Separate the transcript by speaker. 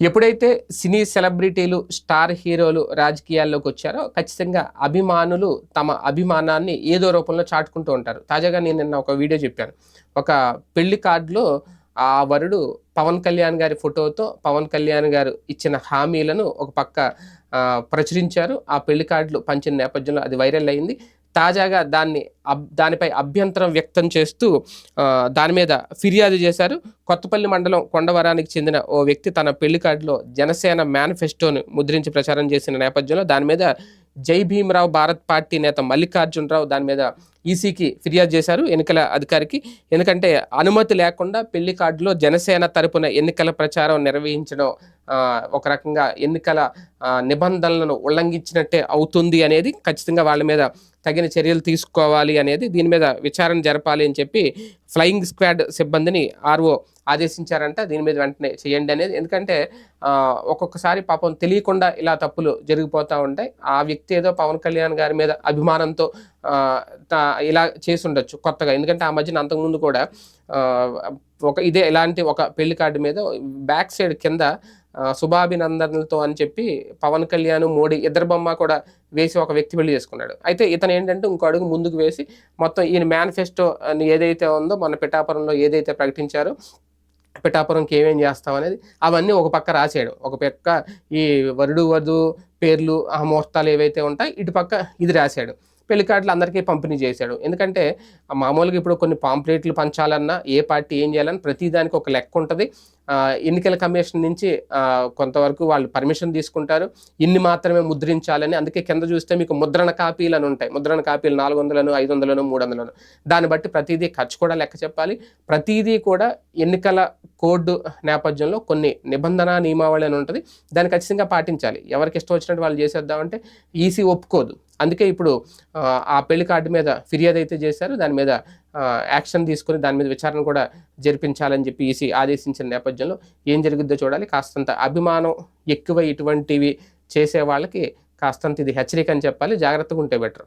Speaker 1: ఎప్పుడైతే సినీ సెలబ్రిటీలు స్టార్ హీరోలు రాజకీయాల్లోకి వచ్చారో ఖచ్చితంగా అభిమానులు తమ అభిమానాన్ని ఏదో రూపంలో చాటుకుంటూ ఉంటారు. తాజాగా నేను నిన్న ఒక వీడియో చెప్పాను. ఒక పెళ్ళి కార్డులో ఆ వరుడు పవన్ కళ్యాణ్ గారి ఫోటోతో పవన్ కళ్యాణ్ గారు ఇచ్చిన హామీలను ఒక పక్క ప్రచురించారు. ఆ పెళ్ళి కార్డులు పంచిన నేపథ్యంలో అది వైరల్ అయింది. తాజాగా దాన్ని అబ్ దానిపై అభ్యంతరం వ్యక్తం చేస్తూ దాని మీద ఫిర్యాదు చేశారు. కొత్తపల్లి మండలం కొండవరానికి చెందిన ఓ వ్యక్తి తన పెళ్ళి కార్డులో జనసేన మేనిఫెస్టోను ముద్రించి ప్రచారం చేసిన నేపథ్యంలో దాని మీద జై భీమరావు భారత్ పార్టీ నేత మల్లికార్జునరావు దాని మీద ఈసీకి ఫిర్యాదు చేశారు ఎన్నికల అధికారికి. ఎందుకంటే అనుమతి లేకుండా పెళ్ళి కార్డులో జనసేన తరపున ఎన్నికల ప్రచారం నిర్వహించడం ఒక రకంగా ఎన్నికల నిబంధనలను ఉల్లంఘించినట్టే అవుతుంది అనేది ఖచ్చితంగా వాళ్ళ మీద తగిన చర్యలు తీసుకోవాలి అనేది దీని మీద విచారణ జరపాలి అని చెప్పి ఫ్లయింగ్ స్క్వాడ్ సిబ్బందిని ఆర్ఓ ఆదేశించారంట. దీని మీద వెంటనే చేయండి అనేది. ఎందుకంటే ఒక్కొక్కసారి పాపం తెలియకుండా ఇలా తప్పులు జరిగిపోతూ ఉంటాయి. ఆ వ్యక్తి ఏదో పవన్ కళ్యాణ్ గారి మీద అభిమానంతో ఇలా చేసి ఉండొచ్చు కొత్తగా. ఎందుకంటే ఆ మధ్యన అంతకుముందు కూడా ఒక ఇదే ఇలాంటి ఒక పెళ్ళి కార్డు మీద బ్యాక్ సైడ్ కింద శుభాభినందనలతో అని చెప్పి పవన్ కళ్యాణ్ మోడీ ఇద్దరు బొమ్మ కూడా వేసి ఒక వ్యక్తి పెళ్ళి చేసుకున్నాడు. అయితే ఇతను ఏంటంటే ఇంకో అడుగు ముందుకు వేసి మొత్తం ఈయన మేనిఫెస్టో అని ఏదైతే ఉందో మన పిఠాపురంలో ఏదైతే ప్రకటించారో పిఠాపురంకి ఏమేం చేస్తాం అనేది అవన్నీ ఒక పక్క రాసేయడం. ఒక పక్క ఈ వరుడు వధు పేర్లు ఆ ముహూర్తాలు ఏవైతే ఉంటాయి ఇటు పక్క ఇది రాశాడు పెళ్ళి కార్డులు అందరికీ పంపిణీ చేశాడు. ఎందుకంటే మామూలుగా ఇప్పుడు కొన్ని పాంప్లెట్లు పంచాలన్నా ఏ పార్టీ ఏం చేయాలన్నా ప్రతిదానికి ఒక లెక్క ఉంటుంది. ఎన్నికల కమిషన్ నుంచి కొంతవరకు వాళ్ళు పర్మిషన్ తీసుకుంటారు. ఇన్ని మాత్రమే ముద్రించాలని అందుకే కింద చూస్తే మీకు ముద్రణ కాపీలు అని ఉంటాయి. ముద్రణ కాపీలు నాలుగు వందలను ఐదు వందలను మూడు వందలను దాన్ని బట్టి ప్రతిదీ ఖర్చు కూడా లెక్క చెప్పాలి. ప్రతిదీ కూడా ఎన్నికల కోడ్ నేపథ్యంలో కొన్ని నిబంధన నియమావళి అని ఉంటుంది. దాన్ని ఖచ్చితంగా పాటించాలి. ఎవరికి ఇష్టం వచ్చినట్టు వాళ్ళు చేసేద్దామంటే ఈసీ ఒప్పుకోదు. అందుకే ఇప్పుడు ఆ, పెళ్ళి కార్డు మీద ఫిర్యాదు అయితే చేశారు. దాని మీద యాక్షన్ తీసుకుని దాని మీద విచారణ కూడా జరిపించాలని చెప్పి ఈసీ ఆదేశించిన నేపథ్యంలో ఏం జరుగుద్దో చూడాలి. కాస్తంత అభిమానం ఎక్కువ ఇటువంటివి చేసే వాళ్ళకి కాస్తంత ఇది హెచ్చరిక అని చెప్పాలి. జాగ్రత్తగా ఉంటే బెటర్.